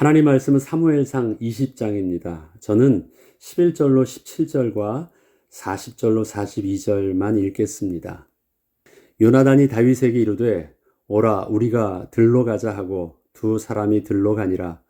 하나님 말씀은 사무엘상 20장입니다. 저는 11절로 17절과 40절로 42절만 읽겠습니다. 요나단이 다윗에게 이르되 오라 우리가 들로 가자 하고 두 사람이 들로 가니라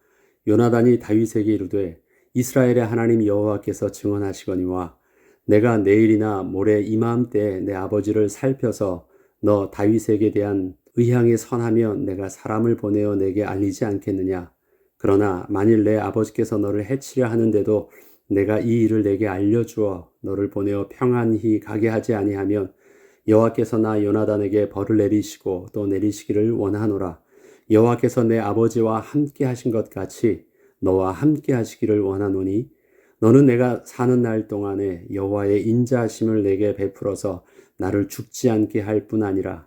요나단이 다윗에게 이르되 이스라엘의 하나님 여호와께서 증언하시거니와 내가 내일이나 모레 이맘때 내 아버지를 살펴서 너 다윗에게 대한 의향에 선하면 내가 사람을 보내어 내게 알리지 않겠느냐 그러나 만일 내 아버지께서 너를 해치려 하는데도 내가 이 일을 내게 알려주어 너를 보내어 평안히 가게 하지 아니하면 여호와께서 나 요나단에게 벌을 내리시고 또 내리시기를 원하노라. 여호와께서 내 아버지와 함께 하신 것 같이 너와 함께 하시기를 원하노니 너는 내가 사는 날 동안에 여호와의 인자하심을 내게 베풀어서 나를 죽지 않게 할 뿐 아니라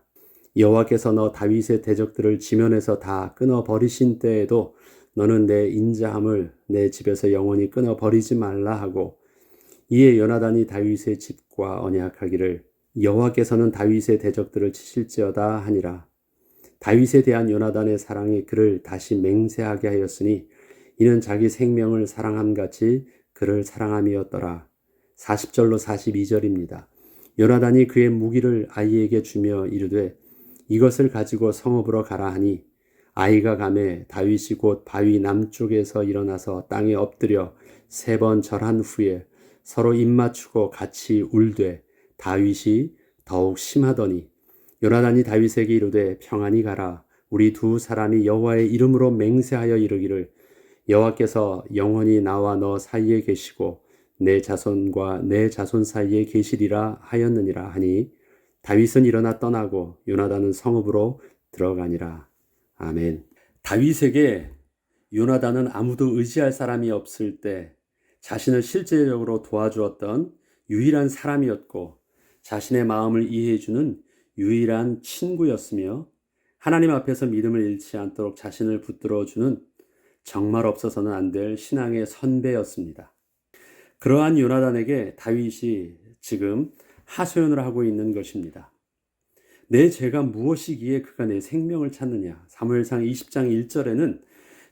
여호와께서 너 다윗의 대적들을 지면에서 다 끊어 버리신 때에도 너는 내 인자함을 내 집에서 영원히 끊어 버리지 말라 하고 이에 요나단이 다윗의 집과 언약하기를 여호와께서는 다윗의 대적들을 치실지어다 하니라. 다윗에 대한 요나단의 사랑이 그를 다시 맹세하게 하였으니 이는 자기 생명을 사랑함 같이 그를 사랑함이었더라. 40절로 42절입니다. 요나단이 그의 무기를 아이에게 주며 이르되 이것을 가지고 성읍으로 가라 하니 아이가 감에 다윗이 곧 바위 남쪽에서 일어나서 땅에 엎드려 세 번 절한 후에 서로 입맞추고 같이 울되 다윗이 더욱 심하더니 요나단이 다윗에게 이르되 평안히 가라. 우리 두 사람이 여호와의 이름으로 맹세하여 이르기를 여호와께서 영원히 나와 너 사이에 계시고 내 자손과 내 자손 사이에 계시리라 하였느니라 하니 다윗은 일어나 떠나고 요나단은 성읍으로 들어가니라 아멘. 다윗에게 요나단은 아무도 의지할 사람이 없을 때 자신을 실제적으로 도와주었던 유일한 사람이었고 자신의 마음을 이해해주는 유일한 친구였으며 하나님 앞에서 믿음을 잃지 않도록 자신을 붙들어주는 정말 없어서는 안 될 신앙의 선배였습니다. 그러한 요나단에게 다윗이 지금 하소연을 하고 있는 것입니다. 내 죄가 무엇이기에 그가 내 생명을 찾느냐. 사무엘상 20장 1절에는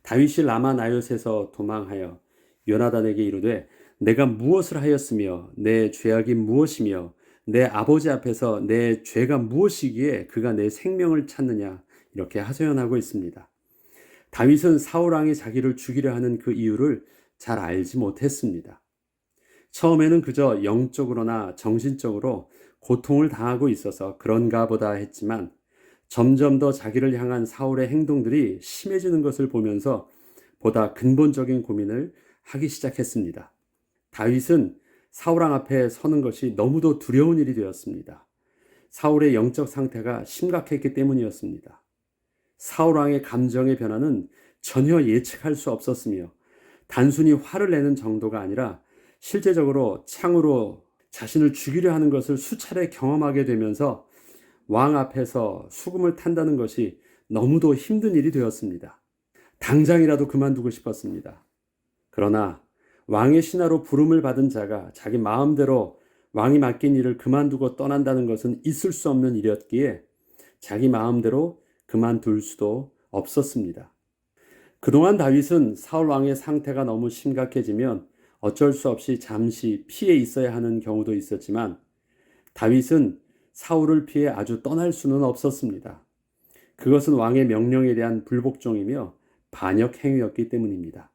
다윗이 라마 나요에서 도망하여 요나단에게 이르되 내가 무엇을 하였으며 내 죄악이 무엇이며 내 아버지 앞에서 내 죄가 무엇이기에 그가 내 생명을 찾느냐 이렇게 하소연하고 있습니다. 다윗은 사울 왕이 자기를 죽이려 하는 그 이유를 잘 알지 못했습니다. 처음에는 그저 영적으로나 정신적으로 고통을 당하고 있어서 그런가 보다 했지만 점점 더 자기를 향한 사울의 행동들이 심해지는 것을 보면서 보다 근본적인 고민을 하기 시작했습니다. 다윗은 사울왕 앞에 서는 것이 너무도 두려운 일이 되었습니다. 사울의 영적 상태가 심각했기 때문이었습니다. 사울왕의 감정의 변화는 전혀 예측할 수 없었으며 단순히 화를 내는 정도가 아니라 실제적으로 창으로 자신을 죽이려 하는 것을 수차례 경험하게 되면서 왕 앞에서 수금을 탄다는 것이 너무도 힘든 일이 되었습니다. 당장이라도 그만두고 싶었습니다. 그러나 왕의 신하로 부름을 받은 자가 자기 마음대로 왕이 맡긴 일을 그만두고 떠난다는 것은 있을 수 없는 일이었기에 자기 마음대로 그만둘 수도 없었습니다. 그동안 다윗은 사울 왕의 상태가 너무 심각해지면 어쩔 수 없이 잠시 피해 있어야 하는 경우도 있었지만 다윗은 사울을 피해 아주 떠날 수는 없었습니다. 그것은 왕의 명령에 대한 불복종이며 반역 행위였기 때문입니다.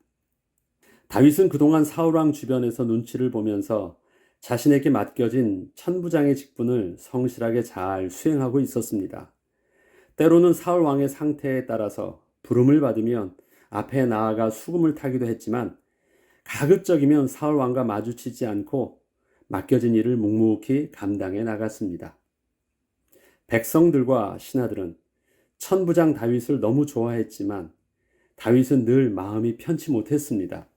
다윗은 그동안 사울왕 주변에서 눈치를 보면서 자신에게 맡겨진 천부장의 직분을 성실하게 잘 수행하고 있었습니다. 때로는 사울 왕의 상태에 따라서 부름을 받으면 앞에 나아가 수금을 타기도 했지만 가급적이면 사울 왕과 마주치지 않고 맡겨진 일을 묵묵히 감당해 나갔습니다. 백성들과 신하들은 천부장 다윗을 너무 좋아했지만 다윗은 늘 마음이 편치 못했습니다.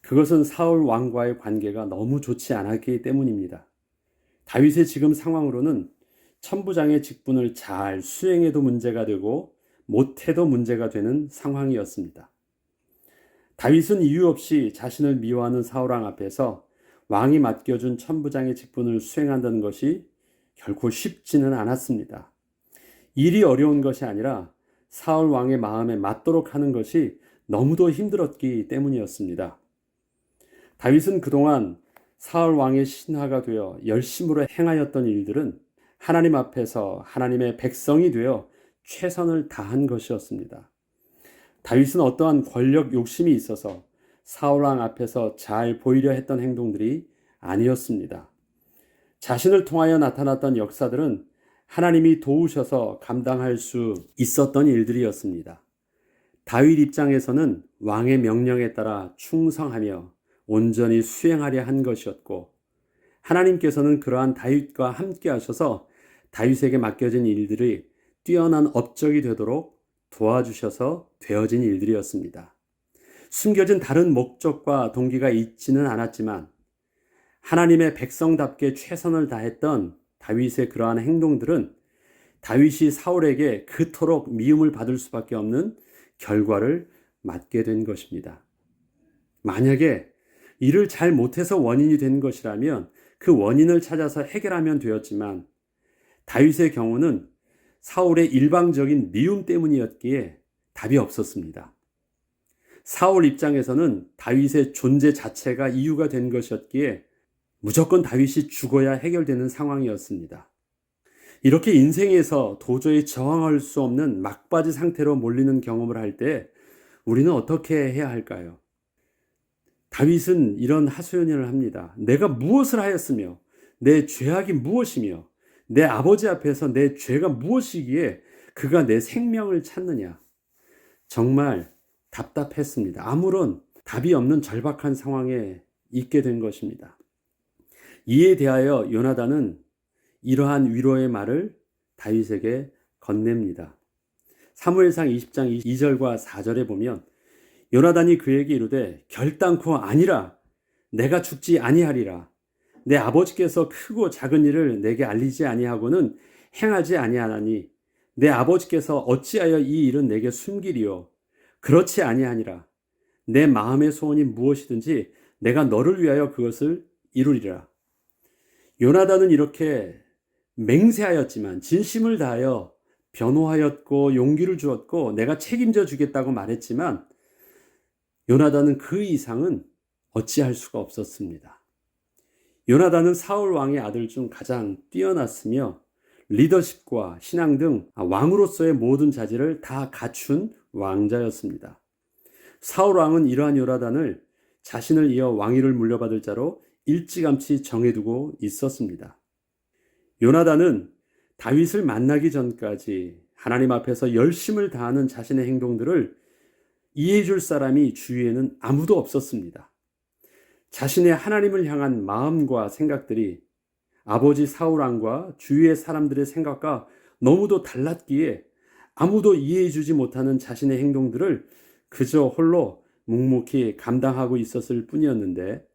그것은 사울 왕과의 관계가 너무 좋지 않았기 때문입니다. 다윗의 지금 상황으로는 천부장의 직분을 잘 수행해도 문제가 되고 못해도 문제가 되는 상황이었습니다. 다윗은 이유 없이 자신을 미워하는 사울왕 앞에서 왕이 맡겨준 천부장의 직분을 수행한다는 것이 결코 쉽지는 않았습니다. 일이 어려운 것이 아니라 사울 왕의 마음에 맞도록 하는 것이 너무도 힘들었기 때문이었습니다. 다윗은 그동안 사울 왕의 신하가 되어 열심으로 행하였던 일들은 하나님 앞에서 하나님의 백성이 되어 최선을 다한 것이었습니다. 다윗은 어떠한 권력 욕심이 있어서 사울 왕 앞에서 잘 보이려 했던 행동들이 아니었습니다. 자신을 통하여 나타났던 역사들은 하나님이 도우셔서 감당할 수 있었던 일들이었습니다. 다윗 입장에서는 왕의 명령에 따라 충성하며 온전히 수행하려 한 것이었고 하나님께서는 그러한 다윗과 함께 하셔서 다윗에게 맡겨진 일들이 뛰어난 업적이 되도록 도와주셔서 되어진 일들이었습니다. 숨겨진 다른 목적과 동기가 있지는 않았지만 하나님의 백성답게 최선을 다했던 다윗의 그러한 행동들은 다윗이 사울에게 그토록 미움을 받을 수밖에 없는 결과를 맞게 된 것입니다. 만약에 일을 잘 못해서 원인이 된 것이라면 그 원인을 찾아서 해결하면 되었지만 다윗의 경우는 사울의 일방적인 미움 때문이었기에 답이 없었습니다. 사울 입장에서는 다윗의 존재 자체가 이유가 된 것이었기에 무조건 다윗이 죽어야 해결되는 상황이었습니다. 이렇게 인생에서 도저히 저항할 수 없는 막바지 상태로 몰리는 경험을 할 때 우리는 어떻게 해야 할까요? 다윗은 이런 하소연을 합니다. 내가 무엇을 하였으며 내 죄악이 무엇이며 내 아버지 앞에서 내 죄가 무엇이기에 그가 내 생명을 찾느냐. 정말 답답했습니다. 아무런 답이 없는 절박한 상황에 있게 된 것입니다. 이에 대하여 요나단은 이러한 위로의 말을 다윗에게 건넵니다. 사무엘상 20장 2절과 4절에 보면 요나단이 그에게 이르되 결단코 아니라 내가 죽지 아니하리라 내 아버지께서 크고 작은 일을 내게 알리지 아니하고는 행하지 아니하나니 내 아버지께서 어찌하여 이 일은 내게 숨기리요? 그렇지 아니하니라. 내 마음의 소원이 무엇이든지 내가 너를 위하여 그것을 이루리라. 요나단은 이렇게 맹세하였지만 진심을 다하여 변호하였고 용기를 주었고 내가 책임져 주겠다고 말했지만 요나단은 그 이상은 어찌할 수가 없었습니다. 요나단은 사울 왕의 아들 중 가장 뛰어났으며 리더십과 신앙 등 왕으로서의 모든 자질을 다 갖춘 왕자였습니다. 사울 왕은 이러한 요나단을 자신을 이어 왕위를 물려받을 자로 일찌감치 정해두고 있었습니다. 요나단은 다윗을 만나기 전까지 하나님 앞에서 열심을 다하는 자신의 행동들을 이해해 줄 사람이 주위에는 아무도 없었습니다. 자신의 하나님을 향한 마음과 생각들이 아버지 사울왕과 주위의 사람들의 생각과 너무도 달랐기에 아무도 이해해 주지 못하는 자신의 행동들을 그저 홀로 묵묵히 감당하고 있었을 뿐이었는데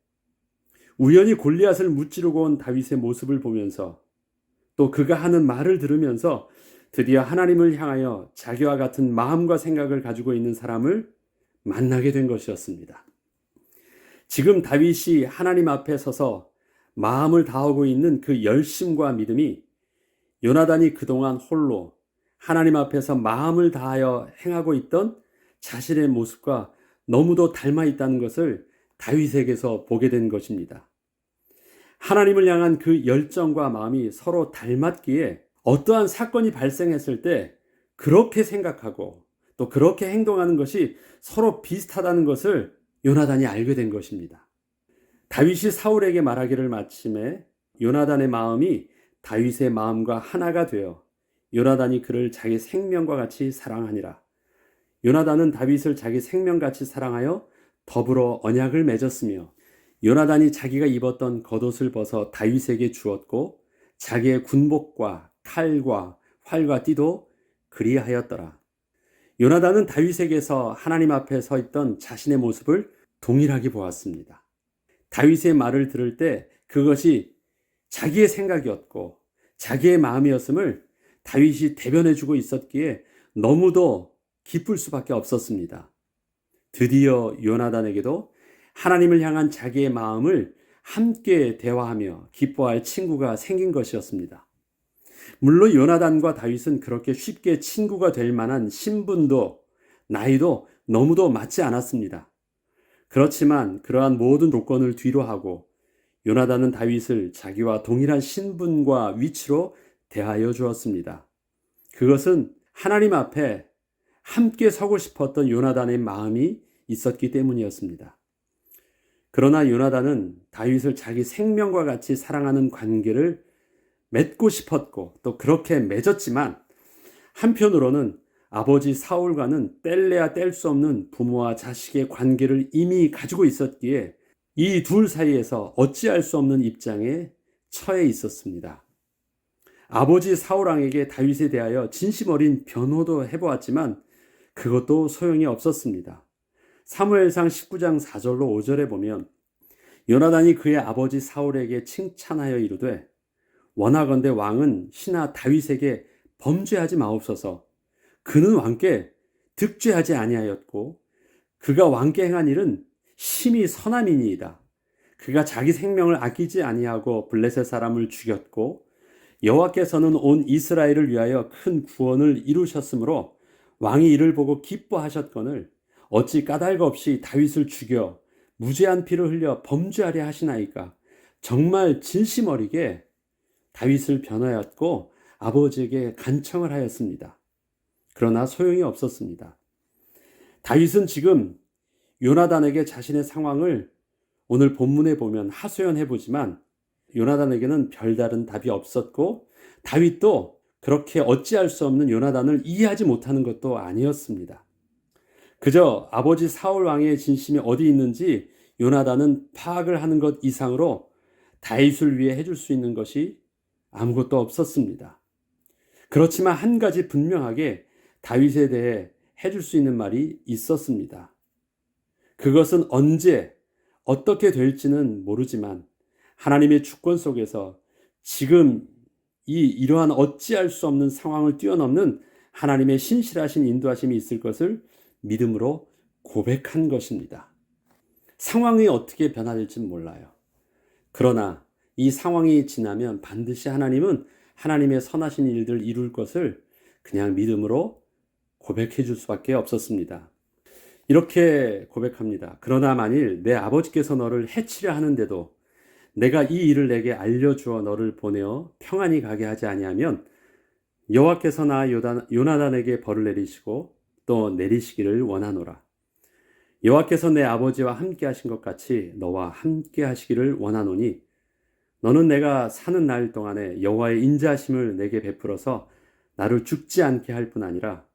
우연히 골리앗을 무찌르고 온 다윗의 모습을 보면서 또 그가 하는 말을 들으면서 드디어 하나님을 향하여 자기와 같은 마음과 생각을 가지고 있는 사람을 만나게 된 것이었습니다. 지금 다윗이 하나님 앞에 서서 마음을 다하고 있는 그 열심과 믿음이 요나단이 그동안 홀로 하나님 앞에서 마음을 다하여 행하고 있던 자신의 모습과 너무도 닮아 있다는 것을 다윗에게서 보게 된 것입니다. 하나님을 향한 그 열정과 마음이 서로 닮았기에 어떠한 사건이 발생했을 때 그렇게 생각하고 또 그렇게 행동하는 것이 서로 비슷하다는 것을 요나단이 알게 된 것입니다. 다윗이 사울에게 말하기를 마침에 요나단의 마음이 다윗의 마음과 하나가 되어 요나단이 그를 자기 생명과 같이 사랑하니라. 요나단은 다윗을 자기 생명같이 사랑하여 더불어 언약을 맺었으며 요나단이 자기가 입었던 겉옷을 벗어 다윗에게 주었고 자기의 군복과 칼과 활과 띠도 그리하였더라. 요나단은 다윗에게서 하나님 앞에 서 있던 자신의 모습을 동일하게 보았습니다. 다윗의 말을 들을 때 그것이 자기의 생각이었고 자기의 마음이었음을 다윗이 대변해주고 있었기에 너무도 기쁠 수밖에 없었습니다. 드디어 요나단에게도 하나님을 향한 자기의 마음을 함께 대화하며 기뻐할 친구가 생긴 것이었습니다. 물론 요나단과 다윗은 그렇게 쉽게 친구가 될 만한 신분도 나이도 너무도 맞지 않았습니다. 그렇지만 그러한 모든 조건을 뒤로 하고 요나단은 다윗을 자기와 동일한 신분과 위치로 대하여 주었습니다. 그것은 하나님 앞에 함께 서고 싶었던 요나단의 마음이 있었기 때문이었습니다. 그러나 요나단은 다윗을 자기 생명과 같이 사랑하는 관계를 맺고 싶었고 또 그렇게 맺었지만 한편으로는 아버지 사울과는 뗄래야 뗄 수 없는 부모와 자식의 관계를 이미 가지고 있었기에 이 둘 사이에서 어찌할 수 없는 입장에 처해 있었습니다. 아버지 사울왕에게 다윗에 대하여 진심 어린 변호도 해보았지만 그것도 소용이 없었습니다. 사무엘상 19장 4절로 5절에 보면 요나단이 그의 아버지 사울에게 칭찬하여 이르되 원하건대 왕은 신하 다윗에게 범죄하지 마옵소서 그는 왕께 득죄하지 아니하였고 그가 왕께 행한 일은 심히 선함이니이다. 그가 자기 생명을 아끼지 아니하고 블레셋 사람을 죽였고 여호와께서는 온 이스라엘을 위하여 큰 구원을 이루셨으므로 왕이 이를 보고 기뻐하셨거늘 어찌 까닭 없이 다윗을 죽여 무죄한 피를 흘려 범죄하려 하시나이까 정말 진심 어리게 다윗을 변하였고 아버지에게 간청을 하였습니다. 그러나 소용이 없었습니다. 다윗은 지금 요나단에게 자신의 상황을 오늘 본문에 보면 하소연해 보지만 요나단에게는 별다른 답이 없었고 다윗도 그렇게 어찌할 수 없는 요나단을 이해하지 못하는 것도 아니었습니다. 그저 아버지 사울 왕의 진심이 어디 있는지 요나단은 파악을 하는 것 이상으로 다윗을 위해 해줄 수 있는 것이 아무것도 없었습니다. 그렇지만 한 가지 분명하게 다윗에 대해 해줄 수 있는 말이 있었습니다. 그것은 언제 어떻게 될지는 모르지만 하나님의 주권 속에서 지금 이 이러한 어찌할 수 없는 상황을 뛰어넘는 하나님의 신실하신 인도하심이 있을 것을 믿음으로 고백한 것입니다. 상황이 어떻게 변화될지는 몰라요. 그러나 이 상황이 지나면 반드시 하나님은 하나님의 선하신 일들 이룰 것을 그냥 믿음으로 고백해 줄 수밖에 없었습니다. 이렇게 고백합니다. 그러나 만일 내 아버지께서 너를 해치려 하는데도 내가 이 일을 내게 알려주어 너를 보내어 평안히 가게 하지 아니하면 여호와께서 나 요나단에게 벌을 내리시고 또 내리시기를 원하노라. 여호와께서 내 아버지와 함께 하신 것 같이 너와 함께 하시기를 원하노니 너는 내가 사는 날 동안에 여호와의 인자심을 내게 베풀어서 나를 죽지 않게 할 뿐 아니라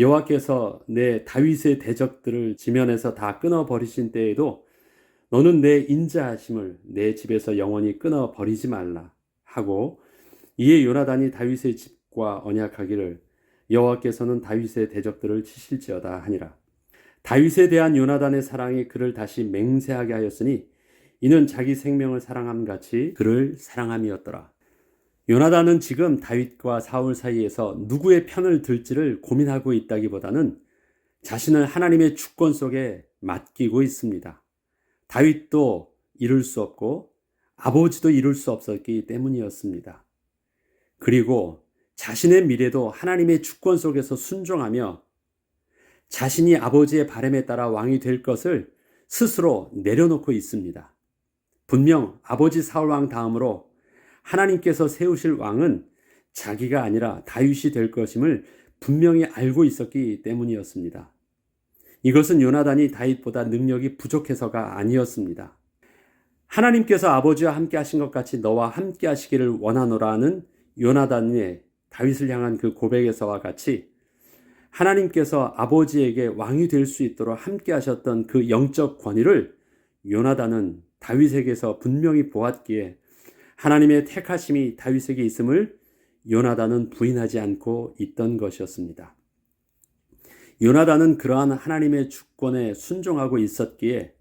여호와께서 내 다윗의 대적들을 지면에서 다 끊어 버리신 때에도 너는 내 인자하심을 내 집에서 영원히 끊어 버리지 말라 하고 이에 요나단이 다윗의 집과 언약하기를 여호와께서는 다윗의 대적들을 치실지어다 하니라. 다윗에 대한 요나단의 사랑이 그를 다시 맹세하게 하였으니 이는 자기 생명을 사랑함 같이 그를 사랑함이었더라. 요나단은 지금 다윗과 사울 사이에서 누구의 편을 들지를 고민하고 있다기보다는 자신을 하나님의 주권 속에 맡기고 있습니다. 다윗도 이룰 수 없고 아버지도 이룰 수 없었기 때문이었습니다. 그리고 자신의 미래도 하나님의 주권 속에서 순종하며 자신이 아버지의 바램에 따라 왕이 될 것을 스스로 내려놓고 있습니다. 분명 아버지 사울 왕 다음으로 하나님께서 세우실 왕은 자기가 아니라 다윗이 될 것임을 분명히 알고 있었기 때문이었습니다. 이것은 요나단이 다윗보다 능력이 부족해서가 아니었습니다. 하나님께서 아버지와 함께 하신 것 같이 너와 함께 하시기를 원하노라는 요나단의 다윗을 향한 그 고백에서와 같이 하나님께서 아버지에게 왕이 될 수 있도록 함께 하셨던 그 영적 권위를 요나단은 다윗에게서 분명히 보았기에 하나님의 택하심이 다윗에게 있음을 요나단은 부인하지 않고 있던 것이었습니다. 요나단은 그러한 하나님의 주권에 순종하고 있었기에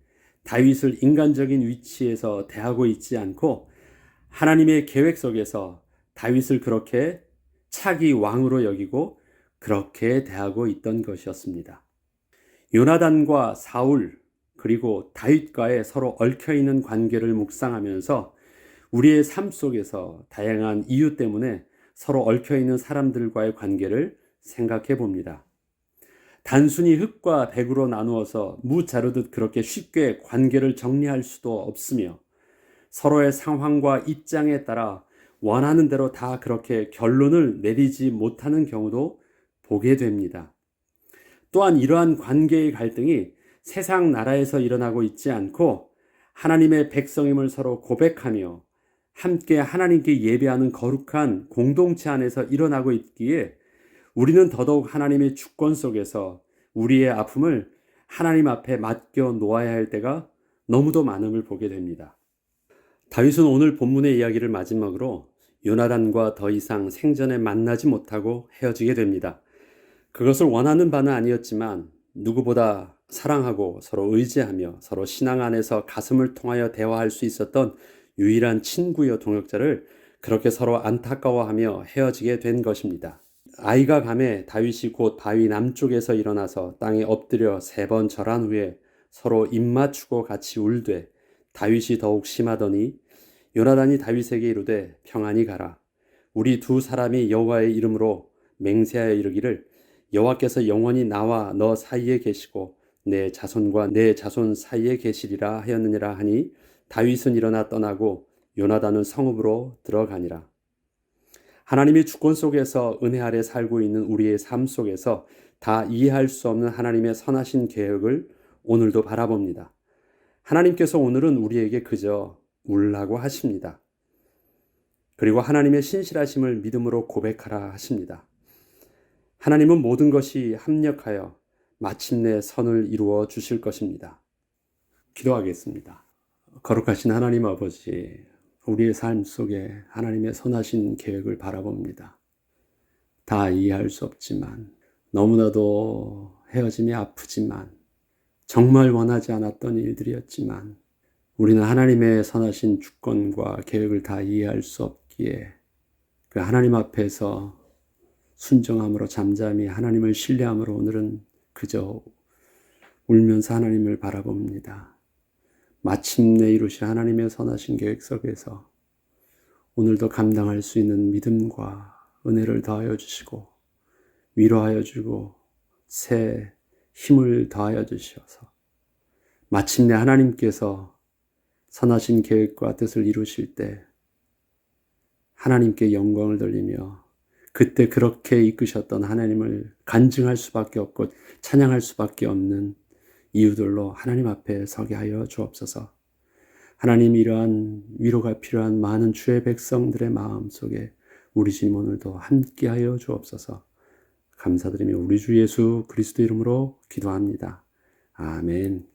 다윗을 인간적인 위치에서 대하고 있지 않고 하나님의 계획 속에서 다윗을 그렇게 차기 왕으로 여기고 그렇게 대하고 있던 것이었습니다. 요나단과 사울 그리고 다윗과의 서로 얽혀 있는 관계를 묵상하면서 우리의 삶 속에서 다양한 이유 때문에 서로 얽혀 있는 사람들과의 관계를 생각해 봅니다. 단순히 흙과 백으로 나누어서 무 자르듯 그렇게 쉽게 관계를 정리할 수도 없으며 서로의 상황과 입장에 따라 원하는 대로 다 그렇게 결론을 내리지 못하는 경우도 보게 됩니다. 또한 이러한 관계의 갈등이 세상 나라에서 일어나고 있지 않고 하나님의 백성임을 서로 고백하며 함께 하나님께 예배하는 거룩한 공동체 안에서 일어나고 있기에 우리는 더더욱 하나님의 주권 속에서 우리의 아픔을 하나님 앞에 맡겨 놓아야 할 때가 너무도 많음을 보게 됩니다. 다윗은 오늘 본문의 이야기를 마지막으로 요나단과 더 이상 생전에 만나지 못하고 헤어지게 됩니다. 그것을 원하는 바는 아니었지만 누구보다 사랑하고 서로 의지하며 서로 신앙 안에서 가슴을 통하여 대화할 수 있었던 유일한 친구여 동역자를 그렇게 서로 안타까워하며 헤어지게 된 것입니다. 아이가 감에 다윗이 곧 바위 남쪽에서 일어나서 땅에 엎드려 세 번 절한 후에 서로 입 맞추고 같이 울되 다윗이 더욱 심하더니 요나단이 다윗에게 이르되 평안히 가라 우리 두 사람이 여호와의 이름으로 맹세하여 이르기를 여호와께서 영원히 나와 너 사이에 계시고 내 자손과 내 자손 사이에 계시리라 하였느니라 하니 다윗은 일어나 떠나고 요나단은 성읍으로 들어가니라 하나님의 주권 속에서 은혜 아래 살고 있는 우리의 삶 속에서 다 이해할 수 없는 하나님의 선하신 계획을 오늘도 바라봅니다. 하나님께서 오늘은 우리에게 그저 울라고 하십니다. 그리고 하나님의 신실하심을 믿음으로 고백하라 하십니다. 하나님은 모든 것이 합력하여 마침내 선을 이루어 주실 것입니다. 기도하겠습니다. 거룩하신 하나님 아버지, 우리의 삶 속에 하나님의 선하신 계획을 바라봅니다. 다 이해할 수 없지만, 너무나도 헤어짐이 아프지만, 정말 원하지 않았던 일들이었지만, 우리는 하나님의 선하신 주권과 계획을 다 이해할 수 없기에, 그 하나님 앞에서 순정함으로 잠잠히 하나님을 신뢰함으로 오늘은 그저 울면서 하나님을 바라봅니다. 마침내 이루신 하나님의 선하신 계획 속에서 오늘도 감당할 수 있는 믿음과 은혜를 더하여 주시고 위로하여 주고 새 힘을 더하여 주셔서 마침내 하나님께서 선하신 계획과 뜻을 이루실 때 하나님께 영광을 돌리며 그때 그렇게 이끄셨던 하나님을 간증할 수밖에 없고 찬양할 수밖에 없는 이유들로 하나님 앞에 서게 하여 주옵소서. 하나님 이러한 위로가 필요한 많은 주의 백성들의 마음 속에 우리 주님 오늘도 함께하여 주옵소서. 감사드리며 우리 주 예수 그리스도 이름으로 기도합니다. 아멘.